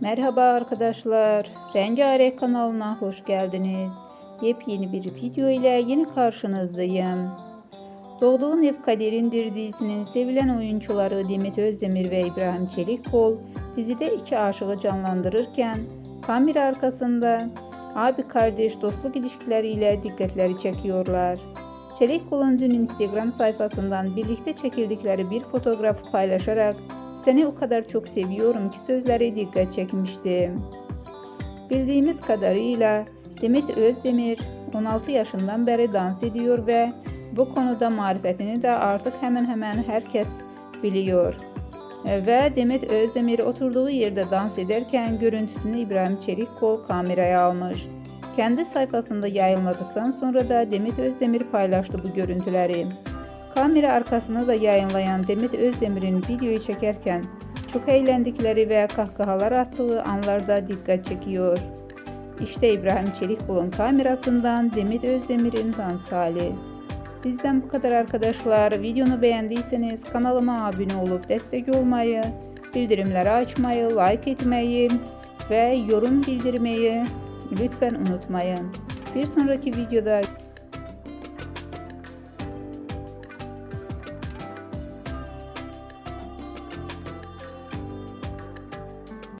Merhaba arkadaşlar. Rengarenk kanalına hoş geldiniz. Yepyeni bir video ile yeni karşınızdayım. Doğduğun Ev Kaderindir dizisinin sevilen oyuncuları Demet Özdemir ve İbrahim Çelikkol dizide iki aşığı canlandırırken kamera arkasında abi kardeş dostluk ilişkileriyle dikkatleri çekiyorlar. Çelikkol'un dün Instagram sayfasından birlikte çekildikleri bir fotoğrafı paylaşarak seni o kadar çok seviyorum ki sözleri dikkat çekmişti. Bildiğimiz kadarıyla Demet Özdemir 16 yaşından beri dans ediyor ve bu konuda marifetini de artık hemen hemen herkes biliyor. Ve Demet Özdemir oturduğu yerde dans ederken görüntüsünü İbrahim Çelikkol kameraya almış. Kendi sayfasında yayınladıktan sonra da Demet Özdemir paylaştı bu görüntüleri. Kamera arkasını da yayınlayan Demet Özdemir'in videoyu çekerken çok eğlendikleri ve kahkahalar attığı anlarda dikkat çekiyor. İşte İbrahim Çelikkol'un kamerasından Demet Özdemir'in dans hali. Bizden bu kadar arkadaşlar. Videonu beğendiyseniz kanalıma abone olup destek olmayı, bildirimleri açmayı, like etmeyi ve yorum bildirmeyi lütfen unutmayın. Bir sonraki videoda